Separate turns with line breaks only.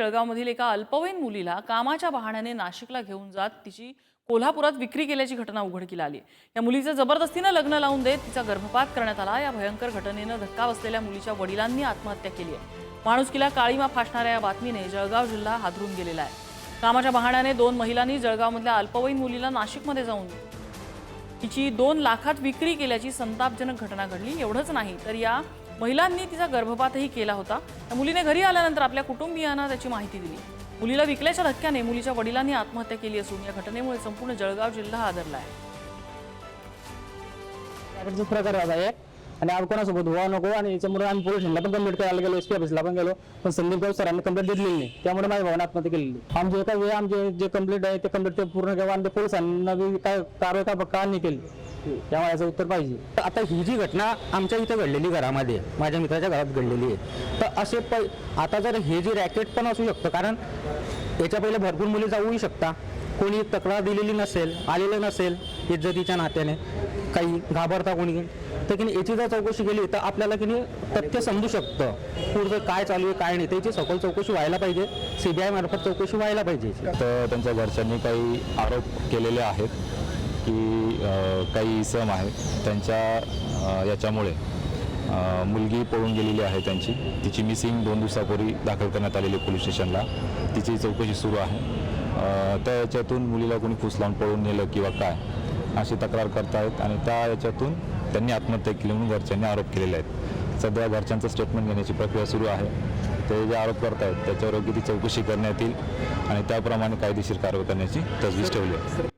जळगावमधील एका अल्पवयीन मुलीला कामाच्या बहाण्याने नाशिकला घेऊन जात तिची कोल्हापुरात विक्री केल्याची घटना उघडकीला आली या मुलीचं जबरदस्तीनं लग्न लावून देत तिचा गर्भपात करण्यात आला. या भयंकर घटनेनं धक्का बसलेल्या मुलीच्या वडिलांनी आत्महत्या केली आहे. माणुसकीला काळीमा फासणाऱ्या या बातमीने जळगाव जिल्हा हादरून गेलेला आहे. कामाच्या बहाण्याने दोन महिलांनी जळगावमधल्या अल्पवयीन मुलीला नाशिकमध्ये जाऊन तिची दोन लाखात विक्री केल्याची संतापजनक घटना घडली. एवढंच नाही तर या महिलांनी तिचा गर्भपातही केला होता. त्या मुलीने घरी आल्यानंतर आपल्या कुटुंबियांना त्याची माहिती दिली. मुलीला विकल्याच्या धक्क्याने मुलीच्या वडिलांनी आत्महत्या केली असून या घटनेमुळे संपूर्ण जळगाव जिल्हा आदरला आहे.
प्रकार होता आणि आपण कोणासोबत व्हावा नको आणि याच्यामुळे आम्ही पोलीस पण कंप्लेंट करायला गेलो एस पी ऑफिसला पण गेलो पण संदीप गाव सरांनी कंप्लीट दिलेली नाही. त्यामुळे माझ्या भावाने आत्महत्या केलेली आमचे एका वेळ आमचे जे कंप्लीट आहे ते कंप्लेंट ते पूर्ण केव्हा आणि ते पोलिसांना काय कारवाई का का नाही केली. त्यामुळे याचं उत्तर पाहिजे.
आता ही जी घटना आमच्या इथं घडलेली घरामध्ये माझ्या मित्राच्या घरात घडलेली आहे. तर असे प आता जर हे जे रॅकेट पण असू शकतं कारण याच्या पहिले भरपूर मुली जाऊही शकता. कोणी तक्रार दिलेली नसेल आलेलं नसेल इज्जतीच्या नात्याने काही घाबरता कोणी. तर की याची जर चौकशी केली तर आपल्याला की नाही तथ्य समजू शकतं. पुढचं काय चालू आहे काय नाही त्याची सखोल चौकशी व्हायला पाहिजे. सी बी आय मार्फत चौकशी व्हायला पाहिजे.
तर त्यांच्या घरच्यांनी काही आरोप केलेले आहेत. की काही इसम आहेत त्यांच्या याच्यामुळे मुलगी पळून गेलेली आहे त्यांची. तिची मिसिंग दोन दिवसापूर्वी दाखल करण्यात आलेली आहे पोलीस स्टेशनला तिची चौकशी सुरू आहे. त्या याच्यातून मुलीला कोणी फुसलावून पळून नेलं किंवा काय अशी तक्रार करतायत आणि त्या याच्यातून त्यांनी आत्महत्या केली म्हणून घरच्यांनी आरोप केलेले आहेत. सध्या घरच्यांचं स्टेटमेंट घेण्याची प्रक्रिया सुरू आहे. ते जे आरोप करतायत त्याच्यावर योग्य ती चौकशी करण्यात येईल आणि त्याप्रमाणे कायदेशीर कारवाई करण्याची तजवीज ठेवली आहे.